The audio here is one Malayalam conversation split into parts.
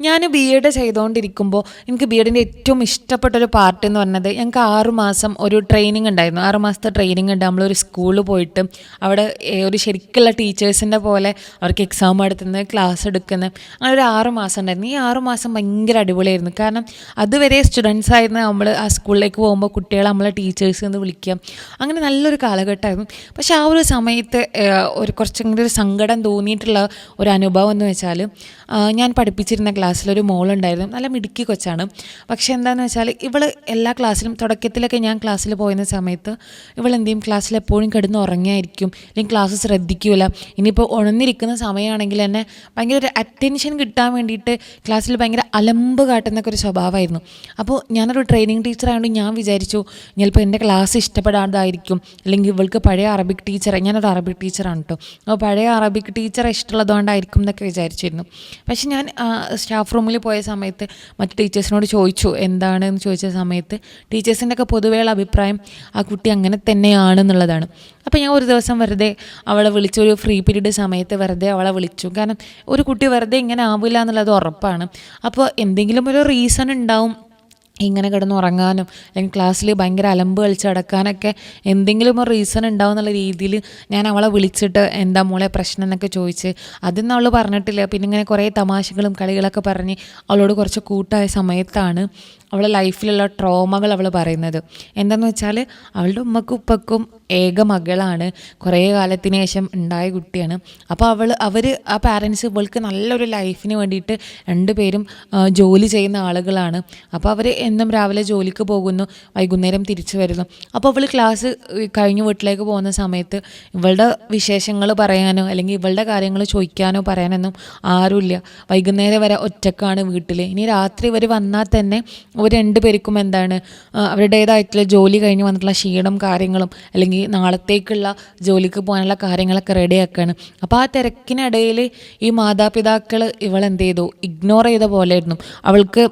ഞാൻ ബി എഡ് ചെയ്തുകൊണ്ടിരിക്കുമ്പോൾ എനിക്ക് ബി എഡിന്റെ ഏറ്റവും ഇഷ്ടപ്പെട്ടൊരു പാർട്ട് എന്ന് പറഞ്ഞത് ഞങ്ങൾക്ക് ആറുമാസം ഒരു ട്രെയിനിങ് ഉണ്ടായിരുന്നു. ആറുമാസത്തെ ട്രെയിനിങ് ഉണ്ട്. നമ്മളൊരു സ്കൂളിൽ പോയിട്ട് അവിടെ ഒരു ശരിക്കുള്ള ടീച്ചേഴ്സിന്റെ പോലെ അവർക്ക് എക്സാം എടുത്തുന്നത് ക്ലാസ് എടുക്കുന്നത് അങ്ങനെ ഒരു ആറ് മാസം ഉണ്ടായിരുന്നു. ഈ ആറ് മാസം ഭയങ്കര അടിപൊളിയായിരുന്നു. കാരണം അതുവരെ സ്റ്റുഡൻസ് ആയിരുന്നു നമ്മൾ ആ സ്കൂളിലേക്ക് പോകുമ്പോൾ കുട്ടികളെ നമ്മളെ ടീച്ചേഴ്സ് എന്ന് വിളിക്കുക. അങ്ങനെ നല്ലൊരു കാലഘട്ടമായിരുന്നു. പക്ഷേ ആ ഒരു സമയത്ത് ഒരു കുറച്ചെങ്കിലും ഒരു സങ്കടം തോന്നിയിട്ടുള്ള ഒരു അനുഭവം എന്ന് വെച്ചാൽ ഞാൻ പഠിപ്പിച്ചിരുന്ന ക്ലാസ്സിലൊരു മോളുണ്ടായിരുന്നു. നല്ല മിടുക്കി കൊച്ചാണ്. പക്ഷേ എന്താണെന്ന് വെച്ചാൽ ഇവൾ എല്ലാ ക്ലാസ്സിലും തുടക്കത്തിലൊക്കെ ഞാൻ ക്ലാസ്സിൽ പോയിരുന്ന സമയത്ത് ഇവൾ എന്ത് ചെയ്യും ക്ലാസ്സിൽ എപ്പോഴും കിടന്ന് ഉറങ്ങിയായിരിക്കും. അല്ലെങ്കിൽ ക്ലാസ് ശ്രദ്ധിക്കില്ല ഇനിയിപ്പോൾ ഉണർന്നിരിക്കുന്ന സമയമാണെങ്കിൽ തന്നെ ഭയങ്കര ഒരു അറ്റൻഷൻ കിട്ടാൻ വേണ്ടിയിട്ട് ക്ലാസ്സിൽ ഭയങ്കര അലമ്പ് കാട്ടുന്നൊക്കെ ഒരു സ്വഭാവമായിരുന്നു. അപ്പോൾ ഞാനൊരു ട്രെയിനിങ് ടീച്ചറായതുകൊണ്ട് ഞാൻ വിചാരിച്ചു ചിലപ്പോൾ എന്റെ ക്ലാസ് ഇഷ്ടപ്പെടാതായിരിക്കും. അല്ലെങ്കിൽ ഇവൾക്ക് പഴയ അറബിക് ടീച്ചർ ഞാനൊരു അറബിക് ടീച്ചറാണ് കേട്ടോ അപ്പോൾ പഴയ അറബിക് ടീച്ചറെ ഇഷ്ടമുള്ളതുകൊണ്ടായിരിക്കും എന്നൊക്കെ വിചാരിച്ചിരുന്നു. പക്ഷെ ഞാൻ സ്റ്റാഫ് റൂമിൽ പോയ സമയത്ത് മറ്റു ടീച്ചേഴ്സിനോട് ചോദിച്ചു എന്താണ് എന്ന് ചോദിച്ച സമയത്ത് ടീച്ചേഴ്സിന്റെ ഒക്കെ പൊതുവെയുള്ള അഭിപ്രായം ആ കുട്ടി അങ്ങനെ തന്നെയാണെന്നുള്ളതാണ്. അപ്പോൾ ഞാൻ ഒരു ദിവസം വെറുതെ അവളെ വിളിച്ചു ഒരു ഫ്രീ പീരീഡ് സമയത്ത് വെറുതെ അവളെ വിളിച്ചു. കാരണം ഒരു കുട്ടി വെറുതെ ഇങ്ങനെ ആവില്ല എന്നുള്ളത് ഉറപ്പാണ്. അപ്പോൾ എന്തെങ്കിലും ഒരു റീസൺ ഉണ്ടാവും ഇങ്ങനെ കിടന്ന് ഉറങ്ങാനും അല്ലെങ്കിൽ ക്ലാസ്സിൽ ഭയങ്കര അലമ്പ് കളിച്ച് കിടക്കാനൊക്കെ എന്തെങ്കിലും ഒരു റീസൺ ഉണ്ടാവും എന്നുള്ള രീതിയിൽ ഞാൻ അവളെ വിളിച്ചിട്ട് എന്താ മോളെ പ്രശ്നം? എന്നൊക്കെ ചോദിച്ച്. അതൊന്നും അവൾ പറഞ്ഞിട്ടില്ല. പിന്നെ ഇങ്ങനെ കുറേ തമാശകളും കളികളൊക്കെ പറഞ്ഞ് അവളോട് കുറച്ച് കൂട്ടായ സമയത്താണ് അവളെ ലൈഫിലുള്ള ട്രോമകൾ അവൾ പറയുന്നത്. എന്താണെന്ന് വെച്ചാൽ അവളുടെ ഉമ്മക്കും ഉപ്പക്കും ഏക മകളാണ്. കുറേ കാലത്തിന് ശേഷം ഉണ്ടായ കുട്ടിയാണ്. അപ്പോൾ അവൾ അവർ ആ പാരൻസ് ഇവൾക്ക് നല്ലൊരു ലൈഫിന് വേണ്ടിയിട്ട് രണ്ടുപേരും ജോലി ചെയ്യുന്ന ആളുകളാണ്. അപ്പോൾ അവർ എന്നും രാവിലെ ജോലിക്ക് പോകുന്നു വൈകുന്നേരം തിരിച്ചു വരുന്നു. അപ്പോൾ അവൾ ക്ലാസ് കഴിഞ്ഞ് വീട്ടിലേക്ക് പോകുന്ന സമയത്ത് ഇവളുടെ വിശേഷങ്ങൾ പറയാനോ അല്ലെങ്കിൽ ഇവളുടെ കാര്യങ്ങൾ ചോദിക്കാനോ പറയാനൊന്നും ആരുമില്ല. വൈകുന്നേരം വരെ ഒറ്റക്കാണ് വീട്ടിൽ ഇനി രാത്രി ഇവർ വന്നാൽ തന്നെ അവർ രണ്ടുപേർക്കും എന്താണ് അവരുടേതായിട്ടുള്ള ജോലി കഴിഞ്ഞ് വന്നിട്ടുള്ള ക്ഷീണം കാര്യങ്ങളും അല്ലെങ്കിൽ നാളത്തേക്കുള്ള ജോലിക്ക് പോകാനുള്ള കാര്യങ്ങളൊക്കെ റെഡിയാക്കാണ്. അപ്പോൾ ആ തിരക്കിനിടയിൽ ഈ മാതാപിതാക്കൾ ഇവളെന്ത് ചെയ്തു? ഇഗ്നോർ ചെയ്ത പോലെയായിരുന്നു. അവൾക്ക്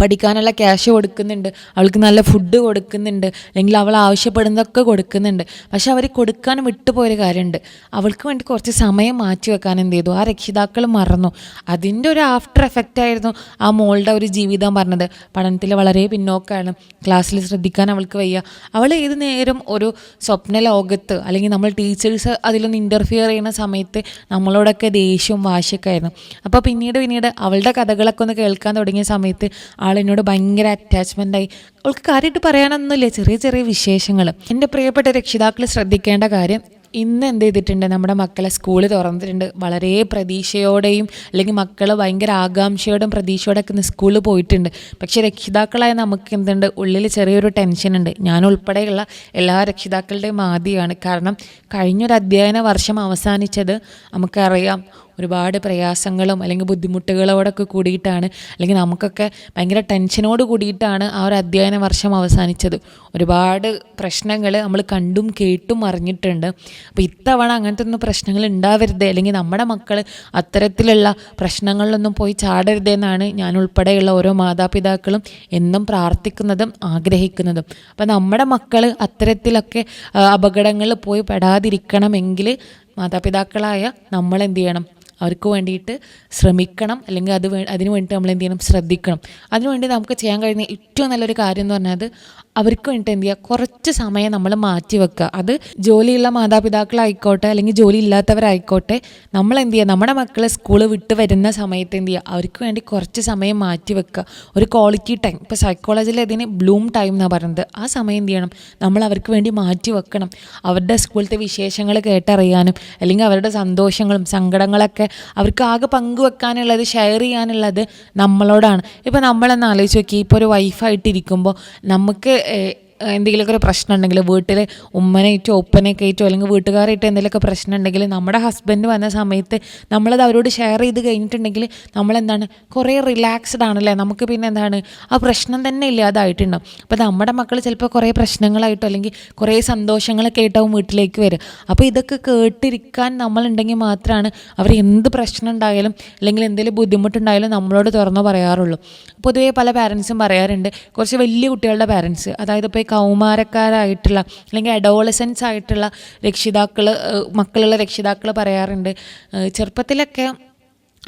പഠിക്കാനുള്ള ക്യാഷ് കൊടുക്കുന്നുണ്ട് അവൾക്ക് നല്ല ഫുഡ് കൊടുക്കുന്നുണ്ട് അല്ലെങ്കിൽ അവൾ ആവശ്യപ്പെടുന്നതൊക്കെ കൊടുക്കുന്നുണ്ട്. പക്ഷെ അവർ കൊടുക്കാൻ വിട്ടുപോയൊരു കാര്യമുണ്ട്. അവൾക്ക് വേണ്ടി കുറച്ച് സമയം മാറ്റി വെക്കാൻ എന്ത് ചെയ്തു? ആ രക്ഷിതാക്കൾ മറന്നു. അതിന്റെ ഒരു ആഫ്റ്റർ എഫക്റ്റ് ആയിരുന്നു ആ മോളുടെ ഒരു ജീവിതം പറഞ്ഞത്. പഠനത്തിൽ വളരെ പിന്നോക്കമാണ് ക്ലാസ്സിൽ ശ്രദ്ധിക്കാൻ അവൾക്ക് വയ്യ. അവൾ ഏത് നേരം ഒരു സ്വപ്ന ലോകത്ത് അല്ലെങ്കിൽ നമ്മൾ ടീച്ചേഴ്സ് അതിലൊന്ന് ഇന്റർഫിയർ ചെയ്യുന്ന സമയത്ത് നമ്മളോടൊക്കെ ദേഷ്യവും വാശിയൊക്കെ ആയിരുന്നു. അപ്പോൾ പിന്നീട് പിന്നീട് അവളുടെ കഥകളൊക്കെ ഒന്ന് കേൾക്കാൻ തുടങ്ങിയ സമയത്ത് ആളെന്നോട് ഭയങ്കര അറ്റാച്ച്മെന്റായി അവൾക്ക് കാര്യമായിട്ട് പറയാനൊന്നുമില്ല. ചെറിയ ചെറിയ വിശേഷങ്ങൾ. എന്റെ പ്രിയപ്പെട്ട രക്ഷിതാക്കൾ ശ്രദ്ധിക്കേണ്ട കാര്യം ഇന്ന് എന്ത് ചെയ്തിട്ടുണ്ട്? നമ്മുടെ മക്കളെ സ്കൂൾ തുറന്നിട്ടുണ്ട്. വളരെ പ്രതീക്ഷയോടെയും അല്ലെങ്കിൽ മക്കൾ ഭയങ്കര ആകാംക്ഷയോടും പ്രതീക്ഷയോടെ ഒക്കെ സ്കൂളിൽ പോയിട്ടുണ്ട്. പക്ഷേ രക്ഷിതാക്കളായ നമുക്ക് എന്തുണ്ട്? ഉള്ളിൽ ചെറിയൊരു ടെൻഷൻ ഉണ്ട്. ഞാൻ ഉൾപ്പെടെയുള്ള എല്ലാ രക്ഷിതാക്കളുടെയും ആദ്യമാണ് കാരണം കഴിഞ്ഞൊരു അധ്യയന വർഷം അവസാനിച്ചത് നമുക്കറിയാം ഒരുപാട് പ്രയാസങ്ങളും അല്ലെങ്കിൽ ബുദ്ധിമുട്ടുകളോടൊക്കെ കൂടിയിട്ടാണ് അല്ലെങ്കിൽ നമുക്കൊക്കെ ഭയങ്കര ടെൻഷനോട് കൂടിയിട്ടാണ് ആ ഒരു അധ്യയന വർഷം അവസാനിച്ചത്. ഒരുപാട് പ്രശ്നങ്ങൾ നമ്മൾ കണ്ടും കേട്ടും അറിഞ്ഞിട്ടുണ്ട്. അപ്പോൾ ഇത്തവണ അങ്ങനത്തെ ഒന്നും പ്രശ്നങ്ങൾ ഉണ്ടാവരുത് അല്ലെങ്കിൽ നമ്മുടെ മക്കൾ അത്തരത്തിലുള്ള പ്രശ്നങ്ങളിലൊന്നും പോയി ചാടരുതെന്നാണ് ഞാൻ ഉൾപ്പെടെയുള്ള ഓരോ മാതാപിതാക്കളും എന്നും പ്രാർത്ഥിക്കുന്നതും ആഗ്രഹിക്കുന്നതും. അപ്പം നമ്മുടെ മക്കൾ അത്തരത്തിലൊക്കെ അപകടങ്ങളിൽ പോയി പെടാതിരിക്കണമെങ്കിൽ മാതാപിതാക്കളായ നമ്മൾ എന്ത് ചെയ്യണം? അവർക്ക് വേണ്ടിയിട്ട് ശ്രമിക്കണം. അല്ലെങ്കിൽ അത് അതിന് വേണ്ടിയിട്ട് നമ്മൾ എന്ത് ചെയ്യണം? ശ്രദ്ധിക്കണം. അതിനുവേണ്ടി നമുക്ക് ചെയ്യാൻ കഴിയുന്ന ഏറ്റവും നല്ലൊരു കാര്യം എന്ന് പറഞ്ഞാൽ അവർക്ക് വേണ്ടിയിട്ട് എന്ത് ചെയ്യുക? കുറച്ച് സമയം നമ്മൾ മാറ്റി വെക്കുക. അത് ജോലിയുള്ള മാതാപിതാക്കളായിക്കോട്ടെ അല്ലെങ്കിൽ ജോലി ഇല്ലാത്തവരായിക്കോട്ടെ നമ്മൾ എന്ത് ചെയ്യുക? നമ്മുടെ മക്കളെ സ്കൂൾ വിട്ട് വരുന്ന സമയത്ത് എന്ത് ചെയ്യുക? അവർക്ക് വേണ്ടി കുറച്ച് സമയം മാറ്റി വെക്കുക. ഒരു ക്വാളിറ്റി ടൈം ഇപ്പോൾ സൈക്കോളജിയിൽ ഇതിന് ബ്ലൂം ടൈം എന്നാണ് പറയുന്നത്. ആ സമയം എന്ത് ചെയ്യണം? നമ്മൾ അവർക്ക് വേണ്ടി മാറ്റി വെക്കണം. അവരുടെ സ്കൂളിലത്തെ വിശേഷങ്ങൾ കേട്ടറിയാനും അല്ലെങ്കിൽ അവരുടെ സന്തോഷങ്ങളും സങ്കടങ്ങളൊക്കെ അവർക്ക് ആകെ പങ്കുവെക്കാനുള്ളത് ഷെയർ ചെയ്യാനുള്ളത് നമ്മളോടാണ്. ഇപ്പോൾ നമ്മളെന്ന് ആലോചിച്ച് നോക്കി ഇപ്പോൾ ഒരു വൈഫായിട്ടിരിക്കുമ്പോൾ നമുക്ക് എന്തെങ്കിലുമൊക്കെ ഒരു പ്രശ്നം ഉണ്ടെങ്കിൽ വീട്ടിൽ ഉമ്മനായിട്ടോ ഉപ്പനൊക്കെ അല്ലെങ്കിൽ വീട്ടുകാരായിട്ടോ എന്തെങ്കിലുമൊക്കെ പ്രശ്നം ഉണ്ടെങ്കിൽ നമ്മുടെ ഹസ്ബൻഡ് വന്ന സമയത്ത് നമ്മളത് അവരോട് ഷെയർ ചെയ്ത് കഴിഞ്ഞിട്ടുണ്ടെങ്കിൽ നമ്മളെന്താണ്? കുറേ റിലാക്സ്ഡ് ആണല്ലേ? നമുക്ക് പിന്നെ എന്താണ്? ആ പ്രശ്നം തന്നെ ഇല്ലാതായിട്ടുണ്ടാവും. അപ്പോൾ നമ്മുടെ മക്കൾ ചിലപ്പോൾ കുറേ പ്രശ്നങ്ങളായിട്ടോ അല്ലെങ്കിൽ കുറേ സന്തോഷങ്ങളൊക്കെ ആയിട്ടാവും വീട്ടിലേക്ക് വരും അപ്പോൾ ഇതൊക്കെ കേട്ടിരിക്കാൻ നമ്മളുണ്ടെങ്കിൽ മാത്രമാണ് അവർ എന്ത് പ്രശ്നം ഉണ്ടായാലും അല്ലെങ്കിൽ എന്തെങ്കിലും ബുദ്ധിമുട്ടുണ്ടായാലും നമ്മളോട് തുറന്നു പറയാറുള്ളൂ. പൊതുവേ പല പാരൻസും പറയാറുണ്ട്. കുറച്ച് വലിയ കുട്ടികളുടെ പാരൻസ് അതായത് ഇപ്പോൾ കൗമാരക്കാരായിട്ടുള്ള അല്ലെങ്കിൽ അഡോളസൻസ് ആയിട്ടുള്ള രക്ഷിതാക്കൾ മക്കളുള്ള രക്ഷിതാക്കൾ പറയാറുണ്ട്. ചെറുപ്പത്തിലൊക്കെ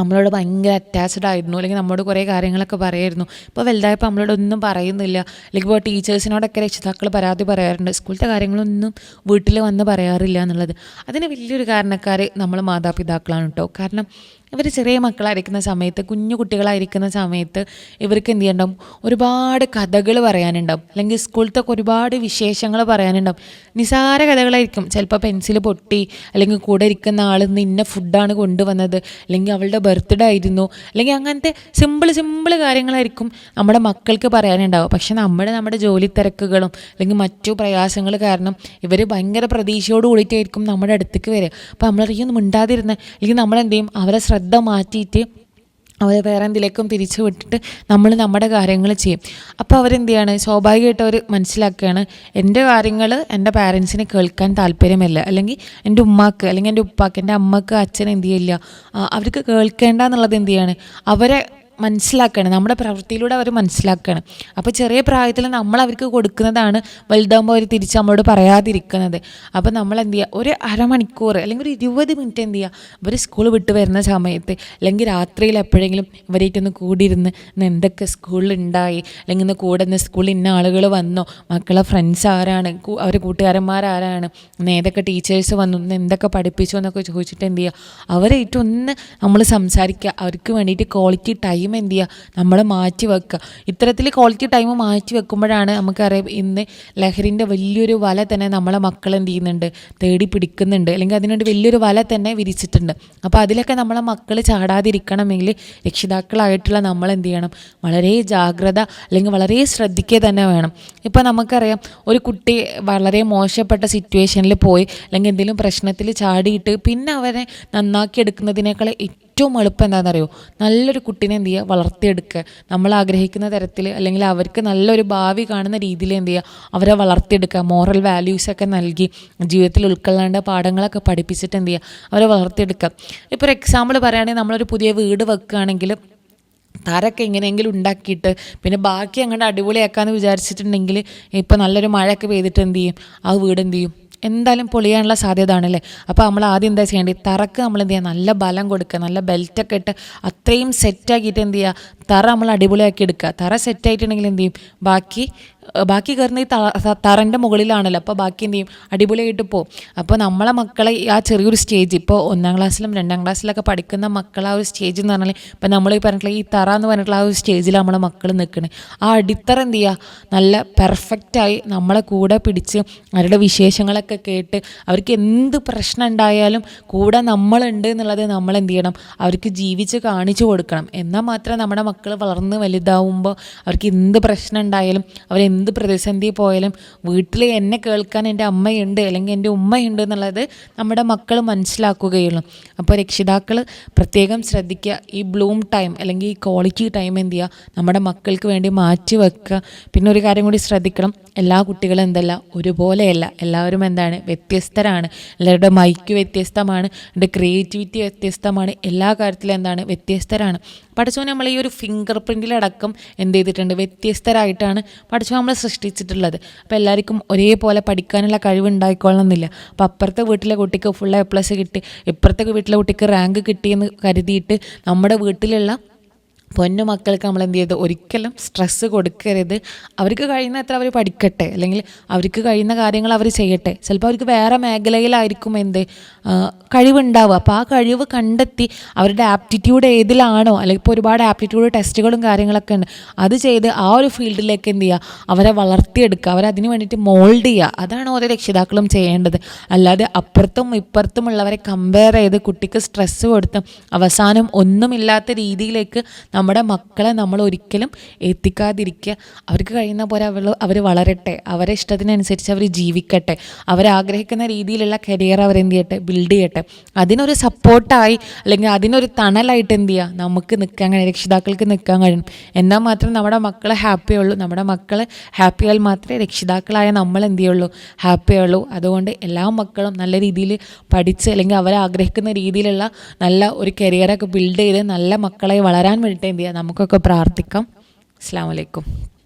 നമ്മളോട് ഭയങ്കര അറ്റാച്ച്ഡ് ആയിരുന്നു. അല്ലെങ്കിൽ നമ്മളോട് കുറേ കാര്യങ്ങളൊക്കെ പറയായിരുന്നു. ഇപ്പോൾ വലുതായപ്പോൾ നമ്മളോട് ഒന്നും പറയുന്നില്ല. അല്ലെങ്കിൽ ഇപ്പോൾ ടീച്ചേഴ്സിനോടൊക്കെ രക്ഷിതാക്കൾ പരാതി പറയാറുണ്ട്. സ്കൂളിലത്തെ കാര്യങ്ങളൊന്നും വീട്ടിൽ വന്ന് പറയാറില്ല എന്നുള്ളത്. അതിന് വലിയൊരു കാരണക്കാർ നമ്മൾ മാതാപിതാക്കളാണ് കേട്ടോ കാരണം ഇവർ ചെറിയ മക്കളായിരിക്കുന്ന സമയത്ത് കുഞ്ഞു കുട്ടികളായിരിക്കുന്ന സമയത്ത് ഇവർക്ക് എന്ത് ചെയ്യണ്ടാവും ഒരുപാട് കഥകൾ പറയാനുണ്ടാവും. അല്ലെങ്കിൽ സ്കൂളത്തെ ഒരുപാട് വിശേഷങ്ങൾ പറയാനുണ്ടാവും. നിസാര കഥകളായിരിക്കും. ചിലപ്പോൾ പെൻസിൽ പൊട്ടി അല്ലെങ്കിൽ കൂടെ ഇരിക്കുന്ന ആൾ ഇന്ന ഫുഡാണ് കൊണ്ടുവന്നത്. അല്ലെങ്കിൽ അവളുടെ ബർത്ത്ഡേ ആയിരുന്നു. അല്ലെങ്കിൽ അങ്ങനത്തെ സിമ്പിൾ സിമ്പിൾ കാര്യങ്ങളായിരിക്കും നമ്മുടെ മക്കൾക്ക് പറയാനുണ്ടാവും പക്ഷെ നമ്മുടെ നമ്മുടെ ജോലി തിരക്കുകളും അല്ലെങ്കിൽ മറ്റു പ്രയാസങ്ങൾ കാരണം ഇവർ ഭയങ്കര പ്രതീക്ഷയോട് കൂടിയിട്ടായിരിക്കും നമ്മുടെ അടുത്തേക്ക് വരിക. അപ്പോൾ നമ്മളറിയൊന്നും മിണ്ടാതിരുന്ന അല്ലെങ്കിൽ നമ്മളെന്ത് ചെയ്യും? അവരെ ശ്രദ്ധ മാറ്റിയിട്ട് അവരെ വേറെ എന്തിലേക്കും തിരിച്ചു വിട്ടിട്ട് നമ്മൾ നമ്മുടെ കാര്യങ്ങൾ ചെയ്യും. അപ്പോൾ അവരെന്ത് ചെയ്യാണ് സ്വാഭാവികമായിട്ട് അവർ മനസ്സിലാക്കുകയാണ് എന്റെ കാര്യങ്ങൾ എന്റെ പാരൻസിന് കേൾക്കാൻ താല്പര്യമില്ല. അല്ലെങ്കിൽ എന്റെ ഉമ്മാക്ക് അല്ലെങ്കിൽ എന്റെ ഉപ്പാക്ക് എന്റെ അമ്മയ്ക്ക് അച്ഛൻ എന്ത് ചെയ്യില്ല. അവർക്ക് കേൾക്കേണ്ട എന്നുള്ളത് എന്ത് ചെയ്യാണ്? അവരെ മനസ്സിലാക്കുകയാണ് നമ്മുടെ പ്രവൃത്തിയിലൂടെ അവർ മനസ്സിലാക്കുകയാണ് അപ്പോൾ ചെറിയ പ്രായത്തിൽ നമ്മൾ അവർക്ക് കൊടുക്കുന്നതാണ് വലുതാകുമ്പോൾ അവർ തിരിച്ച് നമ്മളോട് പറയാതിരിക്കുന്നത്. അപ്പോൾ നമ്മൾ എന്ത് ചെയ്യുക? ഒരു അരമണിക്കൂർ അല്ലെങ്കിൽ ഒരു ഇരുപത് മിനിറ്റ് എന്ത് ചെയ്യുക? ഇവർ സ്കൂൾ വിട്ട് വരുന്ന സമയത്ത് അല്ലെങ്കിൽ രാത്രിയിൽ എപ്പോഴെങ്കിലും ഇവരായിട്ടൊന്ന് കൂടിയിരുന്ന് ഇന്ന് എന്തൊക്കെ സ്കൂളിൽ ഉണ്ടായി? അല്ലെങ്കിൽ ഇന്ന് കൂടെ ഇന്ന് സ്കൂളിൽ ഇന്ന ആളുകൾ വന്നോ? മക്കളെ ഫ്രണ്ട്സ് ആരാണ്? അവർ കൂട്ടുകാരന്മാരാരാണ് ഇന്ന് ഏതൊക്കെ ടീച്ചേഴ്സ് വന്നു? ഇന്ന് എന്തൊക്കെ പഠിപ്പിച്ചു എന്നൊക്കെ ചോദിച്ചിട്ട് എന്ത് ചെയ്യുക? അവരായിട്ടൊന്ന് നമ്മൾ സംസാരിക്കുക. അവർക്ക് വേണ്ടിയിട്ട് ക്വാളിറ്റി ടൈം എന്ത് ചെയ്യുക നമ്മൾ മാറ്റി വെക്കുക ഇത്തരത്തിൽ ക്വാളിറ്റി ടൈം മാറ്റി വെക്കുമ്പോഴാണ് നമുക്കറിയാം ഇന്ന് ലഹരിന്റെ വലിയൊരു വല തന്നെ നമ്മളെ മക്കൾ എന്ത് ചെയ്യുന്നുണ്ട്? തേടി പിടിക്കുന്നുണ്ട്. അല്ലെങ്കിൽ അതിനുവേണ്ടി വലിയൊരു വല തന്നെ വിരിച്ചിട്ടുണ്ട്. അപ്പോൾ അതിലൊക്കെ നമ്മളെ മക്കൾ ചാടാതിരിക്കണമെങ്കിൽ രക്ഷിതാക്കളായിട്ടുള്ള നമ്മൾ എന്ത് ചെയ്യണം? വളരെ ജാഗ്രത അല്ലെങ്കിൽ വളരെ ശ്രദ്ധിക്കുക തന്നെ വേണം. ഇപ്പോൾ നമുക്കറിയാം ഒരു കുട്ടി വളരെ മോശപ്പെട്ട സിറ്റുവേഷനിൽ പോയി അല്ലെങ്കിൽ എന്തെങ്കിലും പ്രശ്നത്തിൽ ചാടിയിട്ട് പിന്നെ അവരെ നന്നാക്കി എടുക്കുന്നതിനേക്കാൾ ഏറ്റവും എളുപ്പം എന്താണെന്നറിയോ? നല്ലൊരു കുട്ടീനെ എന്ത് ചെയ്യുക? വളർത്തിയെടുക്കുക. നമ്മൾ ആഗ്രഹിക്കുന്ന തരത്തിൽ അല്ലെങ്കിൽ അവർക്ക് നല്ലൊരു ഭാവി കാണുന്ന രീതിയിൽ എന്ത് ചെയ്യുക? അവരെ വളർത്തിയെടുക്കുക. മോറൽ വാല്യൂസൊക്കെ നൽകി ജീവിതത്തിൽ ഉൾക്കൊള്ളേണ്ട പാഠങ്ങളൊക്കെ പഠിപ്പിച്ചിട്ട് എന്ത് ചെയ്യുക? അവരെ വളർത്തിയെടുക്കുക. ഇപ്പോൾ ഒരു എക്സാമ്പിൾ പറയുകയാണെങ്കിൽ നമ്മളൊരു പുതിയ വീട് വെക്കുകയാണെങ്കിൽ തറയൊക്കെ എങ്ങനെയെങ്കിലും ഉണ്ടാക്കിയിട്ട് പിന്നെ ബാക്കി അങ്ങോട്ട് അടിപൊളിയാക്കാമെന്ന് വിചാരിച്ചിട്ടുണ്ടെങ്കിൽ ഇപ്പോൾ നല്ലൊരു മഴയൊക്കെ പെയ്തിട്ട് എന്ത് ചെയ്യും? ആ വീട് എന്ത് ചെയ്യും? എന്തായാലും പൊളിയാനുള്ള സാധ്യത ആണല്ലേ അപ്പോൾ നമ്മൾ ആദ്യം എന്താ ചെയ്യേണ്ടത്? തറക്ക് നമ്മൾ എന്ത് ചെയ്യുക? നല്ല ബലം കൊടുക്കുക. നല്ല ബെൽറ്റൊക്കെ ഇട്ട് അത്രയും സെറ്റാക്കിയിട്ട് എന്ത് ചെയ്യുക? തറ നമ്മൾ അടിപൊളിയാക്കി എടുക്കുക. തറ സെറ്റായിട്ടുണ്ടെങ്കിൽ എന്ത് ചെയ്യും? ബാക്കി ബാക്കി കയറുന്ന ഈ തറന്റെ മുകളിലാണല്ലോ. അപ്പോൾ ബാക്കി എന്ത് ചെയ്യും? അടിപൊളിയായിട്ട് പോകും അപ്പോൾ നമ്മളെ മക്കളെ ആ ചെറിയൊരു സ്റ്റേജ് ഇപ്പോൾ ഒന്നാം ക്ലാസ്സിലും രണ്ടാം ക്ലാസ്സിലൊക്കെ പഠിക്കുന്ന മക്കളെ ആ ഒരു സ്റ്റേജ് എന്ന് പറഞ്ഞാൽ ഇപ്പം നമ്മൾ ഈ പറഞ്ഞിട്ടുള്ള ഈ തറ എന്ന് പറഞ്ഞിട്ടുള്ള ആ ഒരു സ്റ്റേജിൽ നമ്മളെ മക്കൾ നിൽക്കുന്നത് ആ അടിത്തറ എന്ത് ചെയ്യുക നല്ല പെർഫെക്റ്റായി നമ്മളെ കൂടെ പിടിച്ച് അവരുടെ വിശേഷങ്ങളൊക്കെ കേട്ട് അവർക്ക് എന്ത് പ്രശ്നം ഉണ്ടായാലും കൂടെ നമ്മളുണ്ട് എന്നുള്ളത് നമ്മൾ എന്ത് ചെയ്യണം? അവർക്ക് ജീവിച്ച് കാണിച്ചു കൊടുക്കണം. എന്നാൽ മാത്രമേ നമ്മുടെ മക്കൾ വളർന്ന് വലുതാവുമ്പോൾ അവർക്ക് എന്ത് പ്രശ്നം ഉണ്ടായാലും അവരെന്ത് പ്രതിസന്ധി പോയാലും വീട്ടിൽ എന്നെ കേൾക്കാൻ എന്റെ അമ്മയുണ്ട് അല്ലെങ്കിൽ എന്റെ ഉമ്മയുണ്ട് എന്നുള്ളത് നമ്മുടെ മക്കൾ മനസ്സിലാക്കുകയുള്ളൂ. അപ്പോൾ രക്ഷിതാക്കൾ പ്രത്യേകം ശ്രദ്ധിക്കുക ഈ ബ്ലൂം ടൈം അല്ലെങ്കിൽ ഈ ക്വാളിറ്റി ടൈം എന്ത് ചെയ്യുക നമ്മുടെ മക്കൾക്ക് വേണ്ടി മാറ്റി വെക്കുക. പിന്നെ ഒരു കാര്യം കൂടി ശ്രദ്ധിക്കണം എല്ലാ കുട്ടികളും എന്തല്ല ഒരുപോലെയല്ല. എല്ലാവരും എന്താണ് വ്യത്യസ്തരാണ്. എല്ലാവരുടെ മൈക്ക് വ്യത്യസ്തമാണ് എന്റെ ക്രിയേറ്റിവിറ്റി വ്യത്യസ്തമാണ് എല്ലാ കാര്യത്തിലും എന്താണ് വ്യത്യസ്തരാണ്. പഠിച്ചോ നമ്മൾ ഈ ഒരു ഫിംഗർ പ്രിന്റിലടക്കം എന്ത് ചെയ്തിട്ടുണ്ട് വ്യത്യസ്തരായിട്ടാണ് പഠിച്ചോ നമ്മൾ സൃഷ്ടിച്ചിട്ടുള്ളത്. അപ്പോൾ എല്ലാവർക്കും ഒരേപോലെ പഠിക്കാനുള്ള കഴിവുണ്ടായിക്കൊള്ളണമെന്നില്ല. അപ്പോൾ അപ്പുറത്തെ വീട്ടിലെ കുട്ടിക്ക് ഫുൾ എ പ്ലസ് കിട്ടി. ഇപ്പുറത്തെ വീട്ടിലെ കുട്ടിക്ക് റാങ്ക് കിട്ടിയെന്ന് കരുതിയിട്ട് നമ്മുടെ വീട്ടിലുള്ള പൊന്നു മക്കൾക്ക് നമ്മൾ എന്ത് ചെയ്ത്? ഒരിക്കലും സ്ട്രെസ്സ് കൊടുക്കരുത്. അവർക്ക് കഴിയുന്ന എത്ര അവർ പഠിക്കട്ടെ? അല്ലെങ്കിൽ അവർക്ക് കഴിയുന്ന കാര്യങ്ങൾ അവർ ചെയ്യട്ടെ. ചിലപ്പോൾ അവർക്ക് വേറെ മേഖലയിലായിരിക്കും എന്ത്? കഴിവുണ്ടാവുക. അപ്പോൾ ആ കഴിവ് കണ്ടെത്തി അവരുടെ ആപ്റ്റിറ്റ്യൂഡ് ഏതിലാണോ? അല്ലെങ്കിൽ ഇപ്പോൾ ഒരുപാട് ആപ്റ്റിറ്റ്യൂഡ് ടെസ്റ്റുകളും കാര്യങ്ങളൊക്കെ ഉണ്ട്. അത് ചെയ്ത് ആ ഒരു ഫീൽഡിലേക്ക് എന്ത് ചെയ്യുക? അവരെ വളർത്തിയെടുക്കുക. അവരെ അതിന് വേണ്ടിയിട്ട് മോൾഡ് ചെയ്യുക. അതാണ് ഓരോ രക്ഷിതാക്കളും ചെയ്യേണ്ടത്. അല്ലാതെ അപ്പുറത്തും ഇപ്പുറത്തുമുള്ളവരെ കമ്പയർ ചെയ്ത് കുട്ടിക്ക് സ്ട്രെസ്സ് കൊടുത്ത് അവസാനം ഒന്നുമില്ലാത്ത രീതിയിലേക്ക് നമ്മുടെ മക്കളെ നമ്മൾ ഒരിക്കലും എത്തിക്കാതിരിക്കുക. അവർക്ക് കഴിയുന്ന പോലെ അവർ അവർ വളരട്ടെ. അവരെ ഇഷ്ടത്തിനനുസരിച്ച് അവർ ജീവിക്കട്ടെ. അവരാഗ്രഹിക്കുന്ന രീതിയിലുള്ള കരിയർ അവരെന്ത് ചെയ്യട്ടെ? ബിൽഡ് ചെയ്യട്ടെ. അതിനൊരു സപ്പോർട്ടായി അല്ലെങ്കിൽ അതിനൊരു തണലായിട്ട് എന്ത് ചെയ്യുക? നമുക്ക് നിൽക്കാൻ കഴിയും. രക്ഷിതാക്കൾക്ക് നിൽക്കാൻ കഴിയും. എന്നാൽ മാത്രം നമ്മുടെ മക്കളെ ഹാപ്പി ഉള്ളൂ നമ്മുടെ മക്കൾ ഹാപ്പി ആയാൽ മാത്രമേ രക്ഷിതാക്കളായ നമ്മൾ എന്ത് ചെയ്യുള്ളൂ? ഹാപ്പി ഉള്ളൂ അതുകൊണ്ട് എല്ലാ മക്കളും നല്ല രീതിയിൽ പഠിച്ച് അല്ലെങ്കിൽ അവരാഗ്രഹിക്കുന്ന രീതിയിലുള്ള നല്ല ഒരു കരിയറൊക്കെ ബിൽഡ് ചെയ്ത് നല്ല മക്കളെ വളരാൻ വേണ്ടിയിട്ട് എന്ത് ചെയ്യുക നമുക്കൊക്കെ പ്രാർത്ഥിക്കാം. അസ്സാം വലൈക്കും